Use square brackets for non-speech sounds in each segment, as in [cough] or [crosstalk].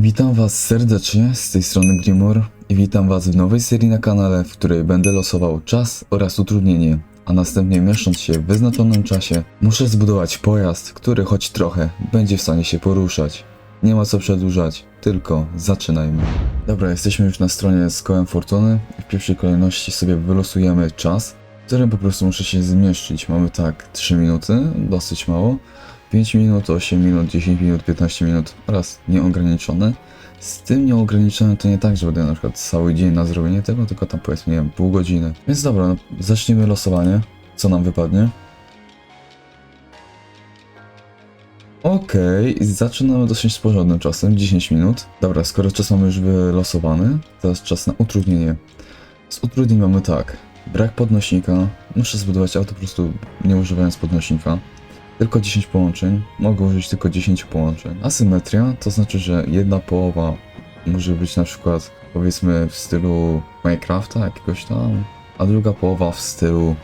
Witam Was serdecznie, z tej strony Grimor i witam Was w nowej serii na kanale, w której będę losował czas oraz utrudnienie, a następnie mieszcząc się w wyznaczonym czasie, muszę zbudować pojazd, który choć trochę będzie w stanie się poruszać. Nie ma co przedłużać, tylko zaczynajmy. Dobra, jesteśmy już na stronie z kołem fortuny i w pierwszej kolejności sobie wylosujemy czas, w którym po prostu muszę się zmieścić. Mamy tak 3 minuty, dosyć mało. 5 minut, 8 minut, 10 minut, 15 minut oraz nieograniczone. Z tym nieograniczonym to nie tak, że będę na przykład cały dzień na zrobienie tego, tylko tam powiedzmy, nie wiem, pół godziny. Więc dobra, no, zacznijmy losowanie. Co nam wypadnie? Okej, zaczynamy dosyć porządnym czasem, 10 minut. Dobra, skoro czas mamy już wylosowany, teraz czas na utrudnienie. Z utrudnień mamy tak, brak podnośnika, muszę zbudować auto po prostu nie używając podnośnika. Tylko 10 połączeń, mogę użyć tylko 10 połączeń. Asymetria to znaczy, że jedna połowa może być na przykład powiedzmy w stylu Minecrafta jakiegoś tam, a druga połowa w stylu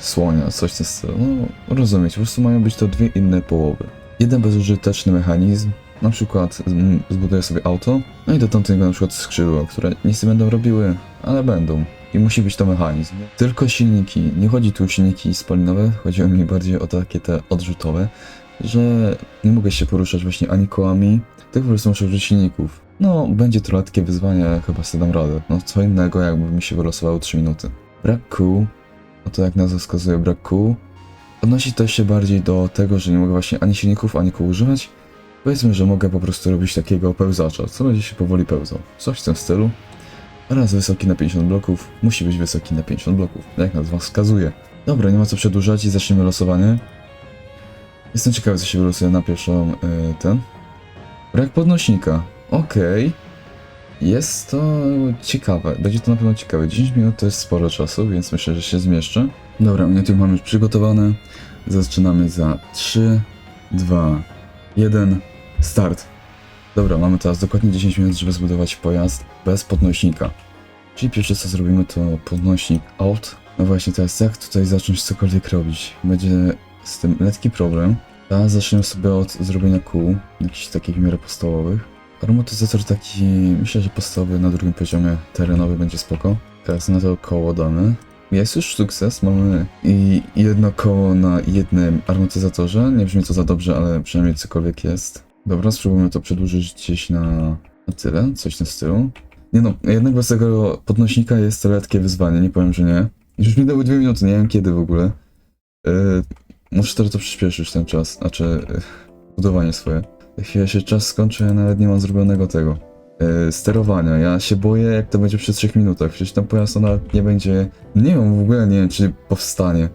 słonia, coś w tym stylu. No rozumiecie, po prostu mają być to dwie inne połowy. Jeden bezużyteczny mechanizm, na przykład mm, zbuduję sobie auto, no i do tamtego na przykład skrzydła, które nic nie będą robiły, ale będą. I musi być to mechanizm. Tylko silniki. Nie chodzi tu o silniki spalinowe, chodziło mi bardziej o takie te odrzutowe, że nie mogę się poruszać właśnie ani kołami, tylko po prostu muszę użyć silników. No, będzie to takie wyzwanie, chyba sobie dam radę. No, co innego, jakby mi się wylosowało 3 minuty. Brak kół, no to jak nazwa wskazuje, brak kół. Odnosi to się bardziej do tego, że nie mogę właśnie ani silników, ani kół używać. Powiedzmy, że mogę po prostu robić takiego pełzacza, co będzie się powoli pełzał. Coś w tym stylu. Oraz wysoki na 50 bloków. Musi być wysoki na 50 bloków, jak nazwa wskazuje. Dobra, nie ma co przedłużać i zaczniemy losowanie. Jestem ciekawy, co się wylosuje na pierwszą y, ten. Brak podnośnika. Okej. Jest to ciekawe. Będzie to na pewno ciekawe. 10 minut to jest sporo czasu, więc myślę, że się zmieszczę. Dobra, miniatury mamy już przygotowane. Zaczynamy za 3, 2, 1, start. Dobra, mamy teraz dokładnie 10 minut, żeby zbudować pojazd bez podnośnika. Czyli pierwsze co zrobimy to podnośnik out. No właśnie teraz jak tutaj zacząć cokolwiek robić? Będzie z tym lekki problem. A zaczniemy sobie od zrobienia kół, jakichś takich w miarę podstawowych. Aromatyzator taki, myślę, że podstawowy na drugim poziomie terenowy będzie spoko. Teraz na to koło damy. Jest już sukces, mamy i jedno koło na jednym aromatyzatorze. Nie brzmi to za dobrze, ale przynajmniej cokolwiek jest. Dobra, spróbujmy to przedłużyć gdzieś na, na tyle, coś tym stylu. Nie no, jednak bez tego podnośnika jest to lekkie wyzwanie, nie powiem, że nie. Już minęły dwie minuty, nie wiem kiedy w ogóle. Yy, muszę teraz to przyspieszyć ten czas, znaczy yy, budowanie swoje. Za chwilę się czas skończy, ja nawet nie mam zrobionego tego. Yy, sterowania. Ja się boję, jak to będzie przy 3 minutach. Przecież ten pojazd nie będzie. Nie wiem, w ogóle nie wiem, czy powstanie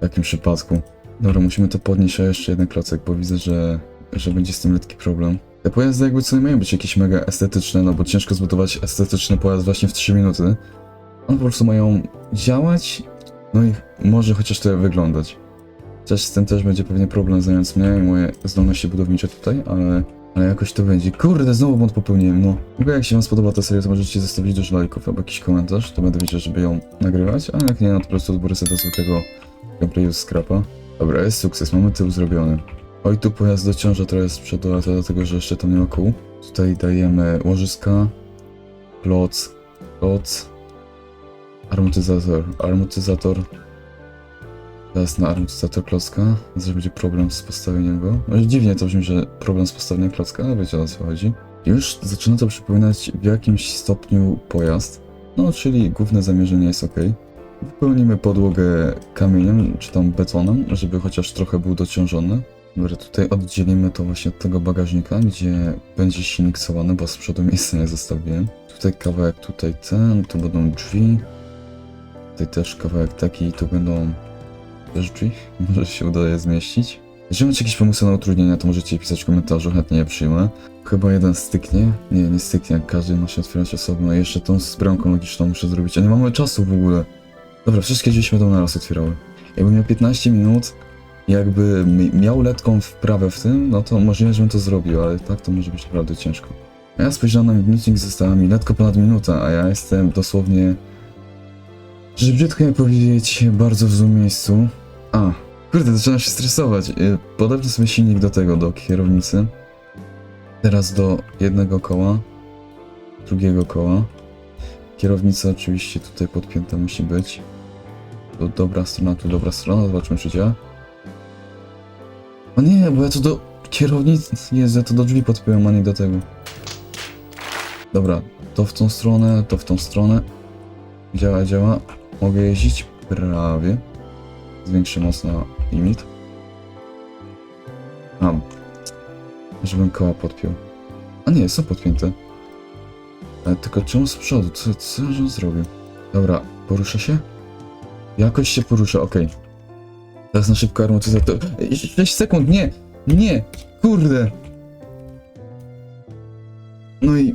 w jakim przypadku. Dobra, musimy to podnieść, jeszcze jeden klocek, bo widzę, że, że będzie z tym lekki problem. Te pojazdy jakby co nie mają być jakieś mega estetyczne, no bo ciężko zbudować estetyczny pojazd właśnie w 3 minuty. One po prostu mają działać, no i może chociaż tyle wyglądać. Chociaż z tym też będzie pewnie problem znając mnie i moje zdolności budownicze tutaj, ale, ale jakoś to będzie. Kurde, znowu błąd popełniłem, no. W ogóle jak się wam spodoba ta seria, to możecie zostawić dużo lajków albo jakiś komentarz, to będę wiedział, żeby ją nagrywać, a jak nie, no to po prostu odbiorę sobie do zwykłego gameplayu z scrapa. Dobra, jest sukces, mamy tył zrobiony. Oj, tu pojazd dociąża trochę z przodu, ale to dlatego, że jeszcze tam nie ma kół. Tutaj dajemy łożyska, ploc, ploc, armatyzator, armatyzator. Teraz na armatyzator klocka, że będzie problem z postawieniem go. Może dziwnie to brzmi, że problem z postawieniem klocka, ale wiecie o co chodzi. Już zaczyna to przypominać w jakimś stopniu pojazd, no czyli główne zamierzenie jest ok. Wypełnimy podłogę kamieniem czy tam betonem, żeby chociaż trochę był dociążony. Dobra, tutaj oddzielimy to właśnie od tego bagażnika, gdzie będzie silnik schowany, bo z przodu miejsca nie zostawiłem. Tutaj kawałek, tutaj ten, tu będą drzwi. Tutaj też kawałek taki tu będą też drzwi. [laughs] Może się uda je zmieścić. Jeżeli macie jakieś pomysły na utrudnienia, to możecie pisać w komentarzu, chętnie je przyjmę. Chyba jeden styknie. Nie, nie styknie, każdy ma się otwierać osobno. Jeszcze tą z bramką logiczną muszę zrobić, a nie mamy czasu w ogóle. Dobra, wszystkie drzwi się będą naraz otwierały. Jakbym miał 15 minut, jakby mi- miał letką wprawę w tym, no to możliwe, żebym to zrobił, ale tak to może być naprawdę ciężko. Ja spojrzałem na minutnik, została mi letko ponad minuta, a ja jestem dosłownie, że brzydko nie powiedzieć, bardzo w złym miejscu. A, kurde, zaczynam się stresować. Y, Podobnie sobie silnik do tego, do kierownicy. Teraz do jednego koła, drugiego koła. Kierownica oczywiście tutaj podpięta musi być. Tu dobra strona, tu dobra strona, zobaczmy czy działa. O nie, bo ja to do kierownicy, Jezu, ja to do drzwi podpiąłem, a nie do tego. Dobra, to w tą stronę, to w tą stronę. Działa, działa. Mogę jeździć? Prawie. Zwiększę moc na limit. Mam. Żebym koła podpiął. A nie, są podpięte. Ale tylko czemu z przodu? Co, co on zrobił? Dobra, porusza się? Jakoś się porusza, okej. Teraz na szybko amortyzator. Ej, 6 sekund, nie! Nie! Kurde! No i...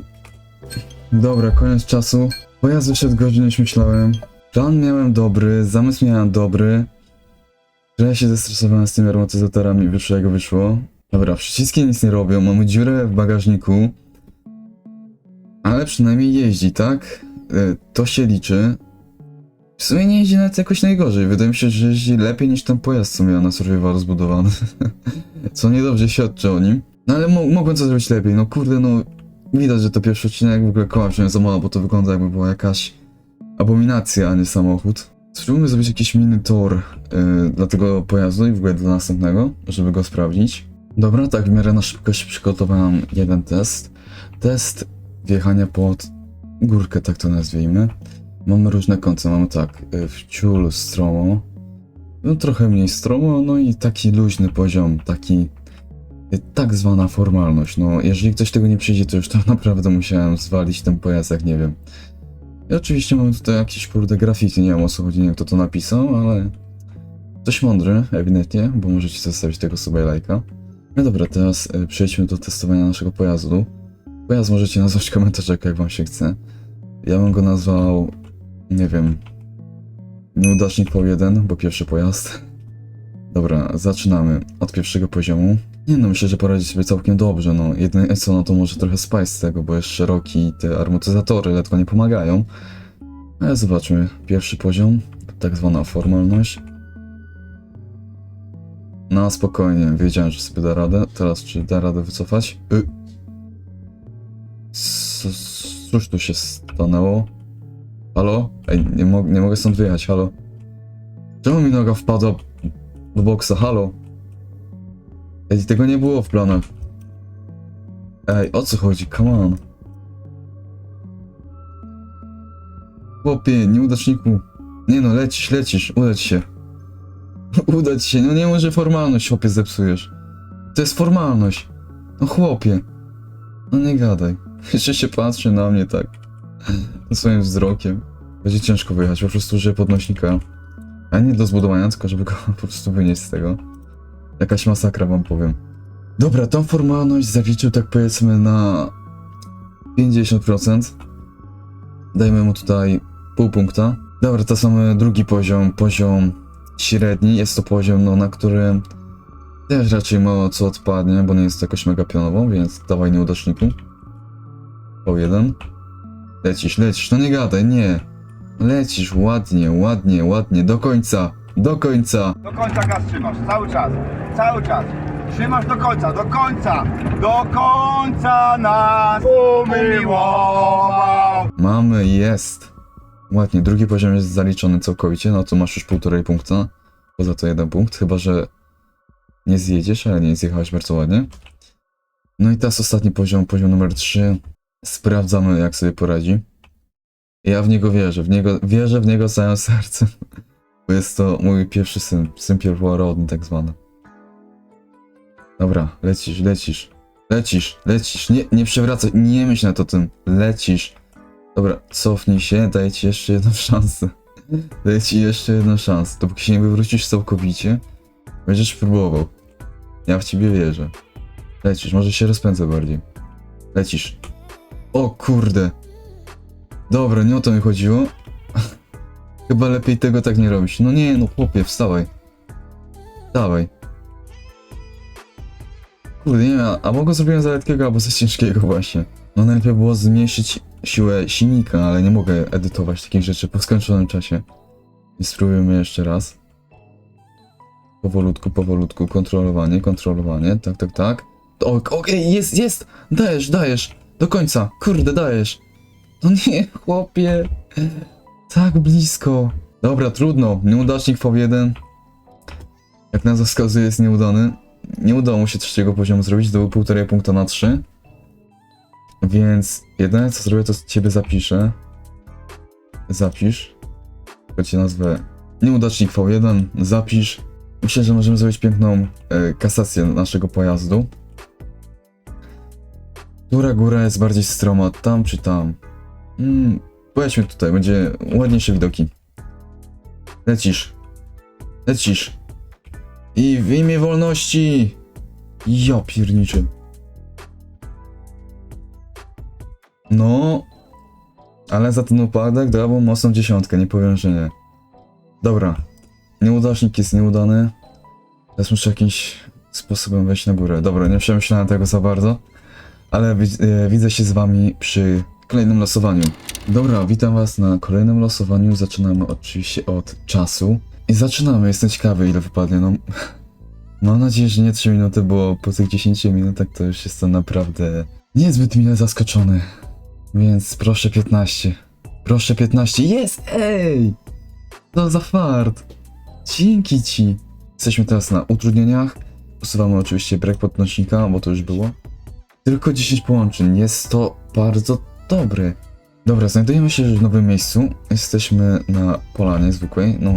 Dobra, koniec czasu. Pojazd wyszedł gorzej niż myślałem. Plan miałem dobry, zamysł miałem dobry. Trochę się zestresowałem z tymi amortyzatorami, wyszło jak wyszło. Dobra, przyciski nic nie robią, mamy dziurę w bagażniku. Ale przynajmniej jeździ, tak? E, To się liczy. W sumie nie jeździ nawet jakoś najgorzej. Wydaje mi się, że jeździ lepiej niż ten pojazd, co miał na Survivalu zbudowany. [laughs] co niedobrze świadczy o nim. No ale mo mogłem co zrobić lepiej. No kurde, no widać, że to pierwszy odcinek w ogóle koła wziąłem za mało, bo to wygląda jakby była jakaś abominacja, a nie samochód. Spróbujmy zrobić jakiś mini tor yy, dla tego pojazdu i w ogóle dla następnego, żeby go sprawdzić. Dobra, tak w miarę na szybkość przygotowałem jeden test. Test wjechania pod górkę, tak to nazwijmy. Mamy różne kąty, mamy tak, y, wciul, stromo, no trochę mniej stromo, no i taki luźny poziom, taki y, tak zwana formalność. No, jeżeli ktoś tego nie przyjdzie, to już to [laughs] naprawdę musiałem zwalić ten pojazd, jak nie wiem. I oczywiście mamy tutaj jakieś kurde graffiti, nie wiem o co chodzi, nie kto to napisał, ale dość mądry, ewidentnie, bo możecie zostawić tego sobie lajka. No dobra, teraz y, przejdźmy do testowania naszego pojazdu. Pojazd możecie nazwać w komentarzach, jak wam się chce. Ja bym go nazwał, nie wiem, nieudacznik V1, bo pierwszy pojazd. Dobra, zaczynamy od pierwszego poziomu. Nie no, myślę, że poradzi sobie całkiem dobrze, no. Jedyne co, no to może trochę spice z tego, bo jest szeroki i te amortyzatory ledwo nie pomagają. Ale zobaczmy, pierwszy poziom, tak zwana formalność. No spokojnie, wiedziałem, że sobie da radę. Teraz czy da radę wycofać? Y Cóż tu się stanęło? Halo? Ej, nie, mo nie mogę stąd wyjechać, halo? Czemu mi noga wpadła do boksa, halo? Ej, tego nie było w planach. Ej, o co chodzi? Come on. Chłopie, nieudaczniku. Nie no, lecisz, lecisz, uda ci się. [laughs] Uda ci się, no nie może formalność, chłopie, zepsujesz. To jest formalność. No chłopie. No nie gadaj. [laughs] Jeszcze się patrzy na mnie tak. [laughs] Swoim wzrokiem. Będzie ciężko wyjechać, po prostu użyję podnośnika. A nie do zbudowania, tylko żeby go [laughs] po prostu wynieść z tego. Jakaś masakra wam powiem. Dobra, tą formalność zaliczył tak powiedzmy na 50%. Dajmy mu tutaj pół punkta. Dobra, to mamy drugi poziom, poziom średni. Jest to poziom, no, na którym też raczej mało co odpadnie, bo nie jest to jakoś mega pionowo, więc dawaj nieudaczniku. O jeden. Lecisz, lecisz, no nie gadaj, nie. Lecisz ładnie, ładnie, ładnie, do końca, do końca. Do końca gaz trzymasz, cały czas, cały czas. Trzymasz do końca, do końca, do końca nas umiłował. Mamy, jest. Ładnie, drugi poziom jest zaliczony całkowicie, no to masz już półtorej punkta. Poza to jeden punkt, chyba że nie zjedziesz, ale nie zjechałeś bardzo ładnie. No i teraz ostatni poziom, poziom numer 3. Sprawdzamy jak sobie poradzi. Ja w niego wierzę, w niego, wierzę w niego całym [laughs] sercem. Bo jest to mój pierwszy syn, syn pierworodny tak zwany. Dobra, lecisz, lecisz. Lecisz, lecisz, nie, nie przewracaj, nie myśl na to tym, lecisz. Dobra, cofnij się, daję ci jeszcze jedną [laughs] szansę. Daję ci jeszcze jedną szansę. Dopóki się nie wywrócisz całkowicie, będziesz próbował. Ja w ciebie wierzę. Lecisz, może się rozpędzę bardziej. Lecisz. O kurde. Dobra, nie o to mi chodziło. [laughs] Chyba lepiej tego tak nie robić. No nie, no chłopie, wstawaj. Wstawaj. Kurde, nie wiem, a- a mogę zrobiłem za letkiego albo za ciężkiego właśnie. No najlepiej było zmniejszyć siłę silnika, ale nie mogę edytować takich rzeczy po skończonym czasie. Więc spróbujemy jeszcze raz. Powolutku, powolutku, kontrolowanie, kontrolowanie, tak, tak, tak. O, Okej, jest, jest! Dajesz, dajesz! Do końca! Kurde, dajesz! No nie, chłopie! Tak blisko! Dobra, trudno. Nieudacznik V1. Jak nazwa wskazuje, jest nieudany. Nie udało mu się trzeciego poziomu zrobić, to był 1,5 punkta na 3. Więc jedyne co zrobię, to ciebie zapiszę. Zapisz. To cię nazwę Nieudacznik V1. Zapisz. Myślę, że możemy zrobić piękną e, kasację naszego pojazdu. Która góra jest bardziej stroma, tam czy tam? Hmm, pojedźmy tutaj, będzie ładniejsze widoki. Lecisz. Lecisz. I w imię wolności! Ja pierniczy. No. Ale za ten upadek dałbym mocną dziesiątkę, nie powiem, że nie. Dobra. Nieudacznik jest nieudany. Teraz muszę jakimś sposobem wejść na górę. Dobra, nie przemyślałem tego za bardzo. Ale e, widzę się z wami przy kolejnym losowaniu. Dobra, witam was na kolejnym losowaniu. Zaczynamy oczywiście od czasu. I zaczynamy, jestem ciekawy ile wypadnie. No, [laughs] mam nadzieję, że nie 3 minuty, bo po tych 10 minutach to już jestem naprawdę niezbyt mile zaskoczony. Więc proszę 15. Proszę 15. Jest! Ej! Co za fart! Dzięki ci! Jesteśmy teraz na utrudnieniach. Usuwamy oczywiście break podnośnika, bo to już było. Tylko 10 połączeń. Jest to bardzo dobre. Dobra, znajdujemy się w nowym miejscu. Jesteśmy na polanie zwykłej. No,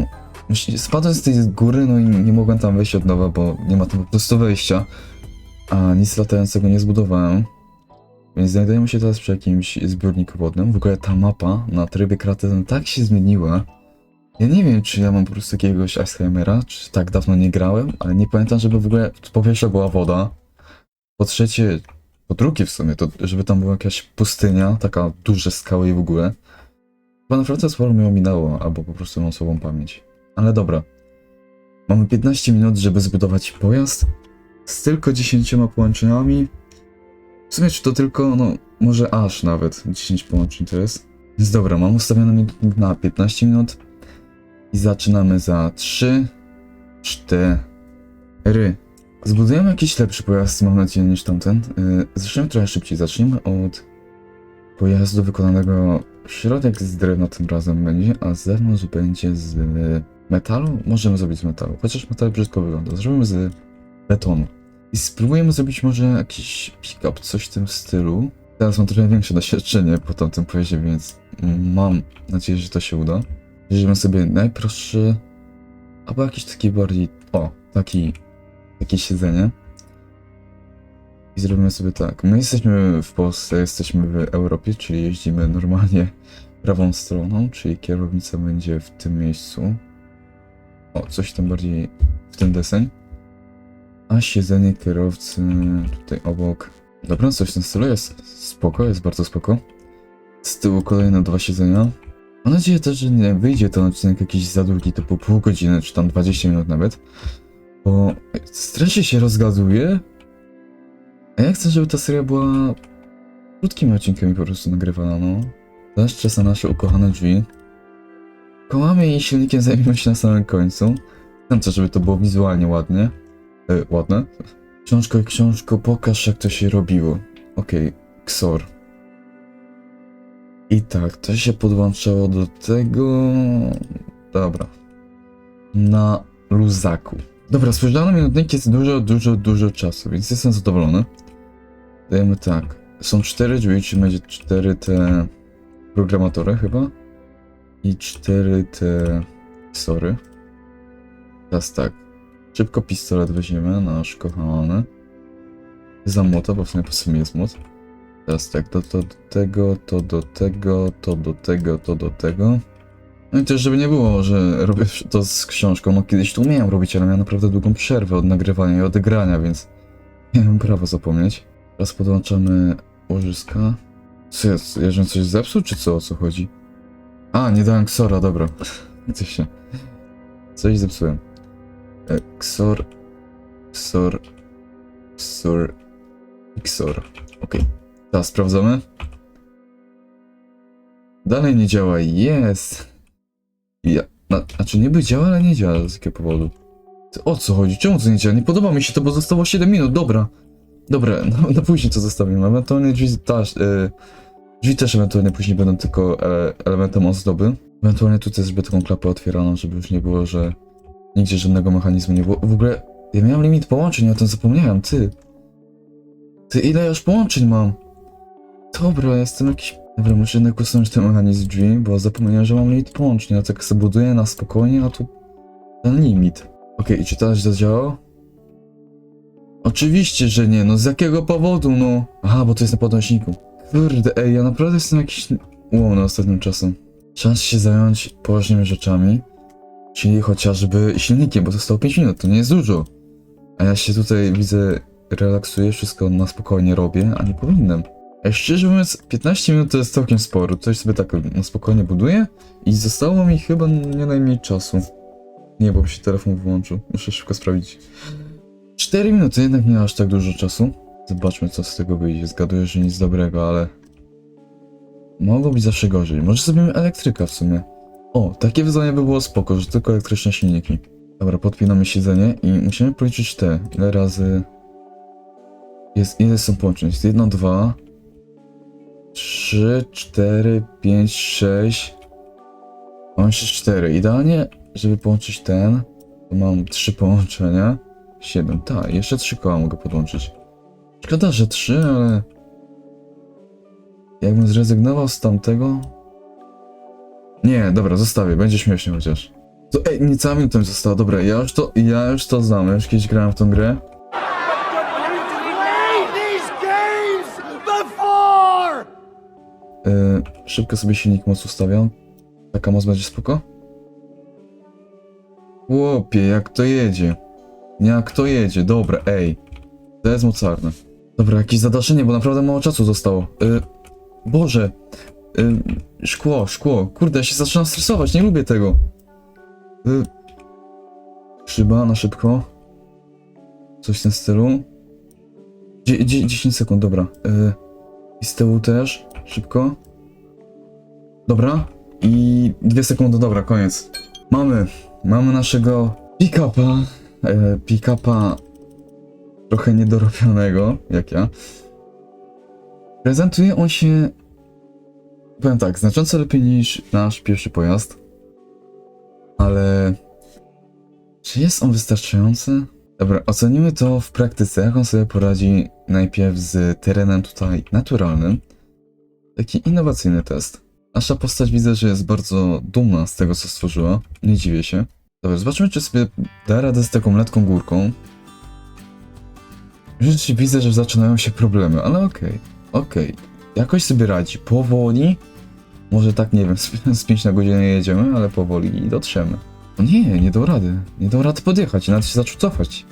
spadłem z tej góry, no i nie mogłem tam wejść od nowa, bo nie ma tam po prostu wejścia. A nic latającego nie zbudowałem. Więc znajdujemy się teraz przy jakimś zbiorniku wodnym. W ogóle ta mapa na trybie kreatywnym tak się zmieniła. Ja nie wiem, czy ja mam po prostu jakiegoś Alzheimera, czy tak dawno nie grałem, ale nie pamiętam, żeby w ogóle po pierwsze była woda. Po trzecie, po drugie w sumie, to żeby tam była jakaś pustynia, taka duże skały i w ogóle. Chyba naprawdę sporo mi ominęło, albo po prostu mam słabą pamięć. Ale dobra. Mamy 15 minut, żeby zbudować pojazd z tylko 10 połączeniami. W sumie czy to tylko, no może aż nawet 10 połączeń to jest. Więc dobra, mam ustawione mi na 15 minut. I zaczynamy za 3, 4. Zbudujemy jakiś lepszy pojazd, mam nadzieję, niż tamten. Yy, Zacznijmy trochę szybciej. Zacznijmy od pojazdu wykonanego. Środek z drewna tym razem będzie, a zewnątrz będzie z metalu. Możemy zrobić z metalu, chociaż metal brzydko wygląda. Zrobimy z betonu. I spróbujemy zrobić może jakiś pick-up, coś w tym stylu. Teraz mam trochę większe doświadczenie po tamtym pojeździe, więc mam nadzieję, że to się uda. Bierzemy sobie najprostszy, albo jakiś taki bardziej, o, taki, takie siedzenie. I zrobimy sobie tak. My jesteśmy w Polsce, jesteśmy w Europie, czyli jeździmy normalnie prawą stroną, czyli kierownica będzie w tym miejscu. O, coś tam bardziej w ten deseń. A siedzenie kierowcy tutaj obok. Dobra, coś w tym stylu jest spoko, jest bardzo spoko. Z tyłu kolejne dwa siedzenia. Mam nadzieję też, że nie wyjdzie ten odcinek jakiś za długi, typu pół godziny, czy tam 20 minut nawet. Bo strasznie się rozgaduje. A ja chcę, żeby ta seria była krótkimi odcinkami po prostu nagrywana, no. Teraz czas na nasze ukochane drzwi. Kołami i silnikiem zajmiemy się na samym końcu. Chcę, żeby to było wizualnie ładnie. E, ładne. Książko, książko, pokaż jak to się robiło. Okej, Xor. I tak, to się podłączało do tego... Dobra. Na luzaku. Dobra, spojrzałem na minutnik jest dużo, dużo, dużo czasu, więc jestem zadowolony. Dajemy tak. Są cztery drzwi, czyli będzie cztery te programatory chyba. I cztery te sory. Teraz tak. Szybko pistolet weźmiemy, nasz kochany. Za młota, bo w sumie po sumie jest młot. Teraz tak, to, to do tego, to do tego, to do tego, to do tego. No i też, żeby nie było, że robię to z książką, no kiedyś to umiałem robić, ale miałem naprawdę długą przerwę od nagrywania i odegrania, więc nie mam prawa zapomnieć. Teraz podłączamy łożyska. Co jest? Jeżdżę coś zepsuł, czy co? O co chodzi? A, nie dałem ksora, dobra. [laughs] Coś się... Coś zepsułem. E, Ksor... Ksor... Ksor... Ksor. Okej. Teraz sprawdzamy. Dalej nie działa. Jest! Ja... Na, znaczy niby działa, ale nie działa. Z jakiego powodu? O co chodzi? Czemu to nie działa? Nie podoba mi się to, bo zostało 7 minut. Dobra. Dobra, [laughs] no, no później to zostawimy. Ewentualnie drzwi też, drzwi też ewentualnie później będą tylko e, elementem ozdoby. Ewentualnie tutaj sobie taką klapę otwieraną, żeby już nie było, że nigdzie żadnego mechanizmu nie było. W ogóle ja miałem limit połączeń, o tym zapomniałem, ty. Ty, ile ja już połączeń mam? Dobra, jestem jakiś... Dobra, muszę jednak usunąć ten mechanizm drzwi, bo zapomniałem, że mam limit połączeń. Ja tak sobie buduję na spokojnie, a tu ten limit. Okej, i czy teraz zadziałało? Oczywiście, że nie, no z jakiego powodu, no? Aha, bo to jest na podnośniku. Kurde, ej, ja naprawdę jestem jakiś łomny ostatnim czasem. Czas się zająć poważnymi rzeczami, czyli chociażby silnikiem, bo zostało 5 minut, to nie jest dużo. A ja się tutaj widzę, relaksuję, wszystko na spokojnie robię, a nie powinienem. A szczerze mówiąc, 15 minut to jest całkiem sporo. Coś sobie tak spokojnie buduję i zostało mi chyba nie najmniej czasu. Nie, bo mi się telefon wyłączył. Muszę szybko sprawdzić. 4 minuty, jednak nie aż tak dużo czasu. Zobaczmy, co z tego wyjdzie. Zgaduję, że nic dobrego, ale... Mogło być zawsze gorzej. Może zrobimy elektryka w sumie. O, takie wyzwanie by było spoko, że tylko elektryczne silniki. Dobra, podpinamy siedzenie i musimy policzyć te. Ile razy... Jest, ile są połączeń? Jest jedno, dwa... Trzy, cztery, pięć, sześć... Mam jeszcze cztery. Idealnie, żeby połączyć ten, to mam trzy połączenia. Siedem, tak, jeszcze trzy koła mogę podłączyć. Szkoda, że trzy, ale... Jakbym zrezygnował z tamtego... Nie, dobra, zostawię, będzie śmiesznie chociaż. To, ej, niecała minuta mi została, dobra, ja już to, ja już to znam, ja już kiedyś grałem w tą grę. Yy, szybko sobie silnik moc ustawiam. Taka moc będzie spoko? Chłopie, jak to jedzie? Jak to jedzie? Dobra, ej. To jest mocarne. Dobra, jakieś zadaszenie, bo naprawdę mało czasu zostało. Yy, Boże. Yy, szkło, szkło. Kurde, ja się zaczynam stresować, nie lubię tego. Yy, szyba na szybko. Coś w tym stylu. Dzie- dzie- 10 sekund, dobra. Yy, I z tyłu też. Szybko. Dobra. I dwie sekundy, dobra, koniec. Mamy. Mamy naszego pick-upa. E, pick-upa trochę niedorobionego, jak ja. Prezentuje on się, powiem tak, znacząco lepiej niż nasz pierwszy pojazd. Ale czy jest on wystarczający? Dobra, ocenimy to w praktyce, jak on sobie poradzi najpierw z terenem tutaj naturalnym. Taki innowacyjny test. Nasza postać widzę, że jest bardzo dumna z tego, co stworzyła. Nie dziwię się. Dobra, zobaczmy, czy sobie da radę z taką letką górką. Rzeczywiście widzę, że zaczynają się problemy, ale okej, okej. Jakoś sobie radzi. Powoli. Może tak, nie wiem, z, [laughs] z 5 na godzinę jedziemy, ale powoli i dotrzemy. No nie, nie dał rady. Nie dał rady podjechać, nawet się zaczął cofać.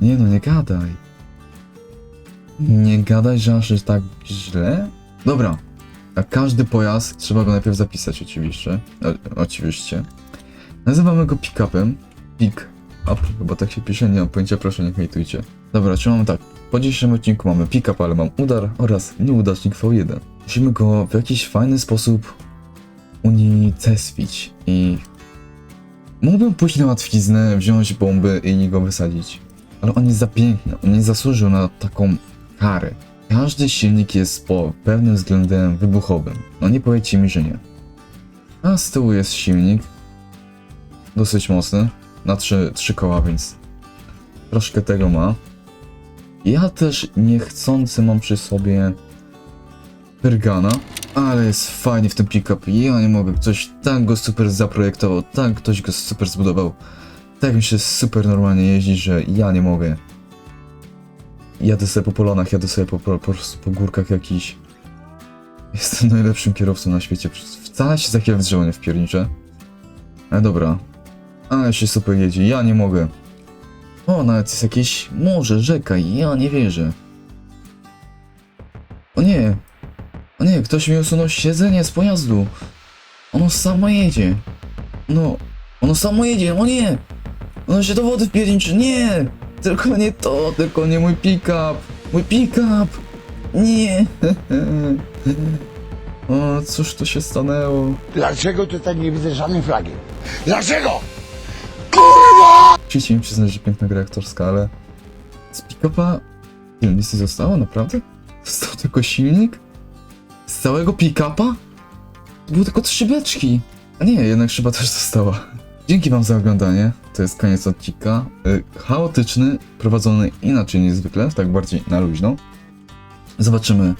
Nie no, nie gadaj. Nie gadaj, że aż jest tak źle? Dobra, a każdy pojazd trzeba go najpierw zapisać oczywiście. O, oczywiście. Nazywamy go pick-upem. Pick-up, bo tak się pisze, nie mam pojęcia, proszę nie hejtujcie. Dobra, czy mamy tak. Po dzisiejszym odcinku mamy pick-up, ale mam udar oraz nieudacznik V1. Musimy go w jakiś fajny sposób unicestwić i... Mógłbym pójść na łatwiznę, wziąć bomby i go wysadzić. Ale on jest za piękny, on nie zasłużył na taką karę. Każdy silnik jest pod pewnym względem wybuchowym. No nie powiedzcie mi, że nie. A z tyłu jest silnik. Dosyć mocny. Na trzy, trzy koła, więc troszkę tego ma. Ja też niechcący mam przy sobie Pergana, ale jest fajnie w tym pick-up. Ja nie mogę. Ktoś tak go super zaprojektował, tak ktoś go super zbudował. Tak mi się super normalnie jeździ, że ja nie mogę. Jadę sobie po polonach, jadę sobie po, po, po po górkach jakiś. Jestem najlepszym kierowcą na świecie. Wcale się za chwilę w drzewo nie wpierniczę. Ale dobra. Ale się super jedzie, ja nie mogę. O, nawet jest jakieś morze, rzeka, ja nie wierzę. O nie. O nie, ktoś mi usunął siedzenie z pojazdu. Ono samo jedzie. No, ono samo jedzie, o nie. Ono się do wody wpierniczy, nie. Tylko nie to, tylko nie mój pick-up. Mój pick-up. Nie. [laughs] O, cóż to się stanęło? Dlaczego tutaj nie widzę żadnej flagi? Dlaczego? Oczywiście mi przyznać, że piękna gra aktorska, ale z pick-upa Tyle misji zostało, naprawdę? Został tylko silnik? Z całego pick-upa? To były tylko trzy beczki. A nie, jednak szyba też została. Dzięki wam za oglądanie. To jest koniec odcinka. Y, chaotyczny, prowadzony inaczej niż zwykle, tak bardziej na luźno. Zobaczymy,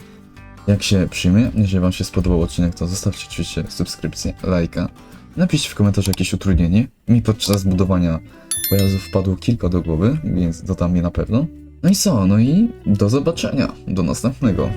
jak się przyjmie. Jeżeli wam się spodobał odcinek, to zostawcie oczywiście subskrypcję, lajka. Napiszcie w komentarzu jakieś utrudnienie. Mi podczas budowania pojazdów wpadło kilka do głowy, więc dodam je na pewno. No i co? No i do zobaczenia. Do następnego.